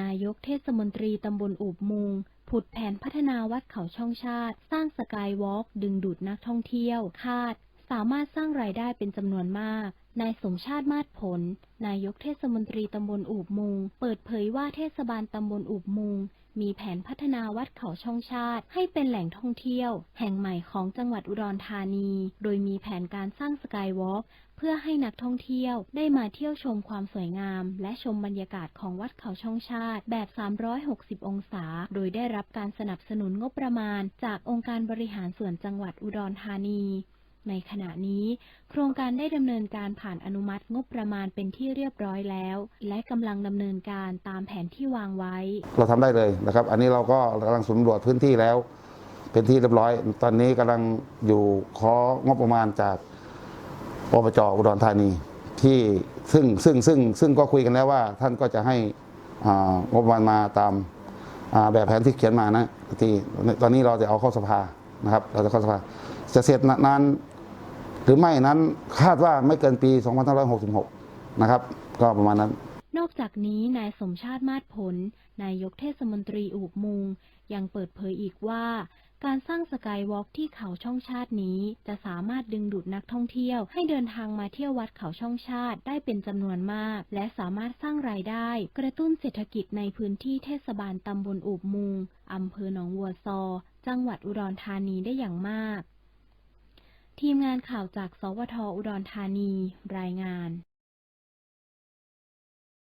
นายกเทศมนตรีตำบลอูบมุง ผุดแผนพัฒนาวัดเขาช่องชาติ สร้างสกายวอล์กดึงดูดนักท่องเที่ยว คาด สามารถสร้างรายได้เป็นจำนวนมาก นายสมชาติมาศผล นายกเทศมนตรีตำบลอูบมุง เปิดเผยว่าเทศบาลตำบลอูบมุง มีแผนพัฒนาวัดเขาช่องชาติ ให้เป็นแหล่งท่องเที่ยว แห่งใหม่ของจังหวัดอุดรธานี โดยมีแผนการสร้างสกายวอล์กเพื่อให้นักท่องเที่ยวได้มาเที่ยวชมความสวยงาม และชมบรรยากาศของวัดเขาช่องชาติ แบบ 360 องศา โดยได้รับการสนับสนุนงบประมาณ จากองค์การบริหารส่วนจังหวัดอุดรธานี ในขณะนี้โครงการได้ดำเนินการผ่านอนุมัติงบประมาณเป็นที่เรียบร้อยแล้ว และกำลังดำเนินการตามแผนที่วางไว้ เราทำได้เลยนะครับ อันนี้เราก็กำลังสำรวจพื้นที่แล้ว เป็นที่เรียบร้อย ตอนนี้กำลังอยู่ของบประมาณจากอบจอุดรธานีที่ซึ่งซึ่งซึ่งซึ่งก็คุยกันแล้วว่าท่านก็จะให้งบประมาณมาตามแบบแผนที่เขียนมานะที่ตอนนี้เราจะเอาเข้าสภานะครับ เราจะเข้าสภาจะเสร็จนาน หรือไม่นั้นคาดว่าไม่เกินปี 2566 นะครับ ก็ประมาณนั้น นอกจากนี้นายสมชาติมาศผล นายกเทศมนตรีอูบมุง ยังเปิดเผยอีกว่า การสร้างสกายวอล์กที่เขาช่องชาตินี้ จะสามารถดึงดูดนักท่องเที่ยว ให้เดินทางมาเที่ยววัดเขาช่องชาติได้เป็นจำนวนมาก และสามารถสร้างรายได้ กระตุ้นเศรษฐกิจในพื้นที่เทศบาลตำบลอูบมุงอำเภอหนองวัวซอ จังหวัดอุดรธานีได้อย่างมาก ทีมงานข่าวจาก สวท อุดรธานี รายงาน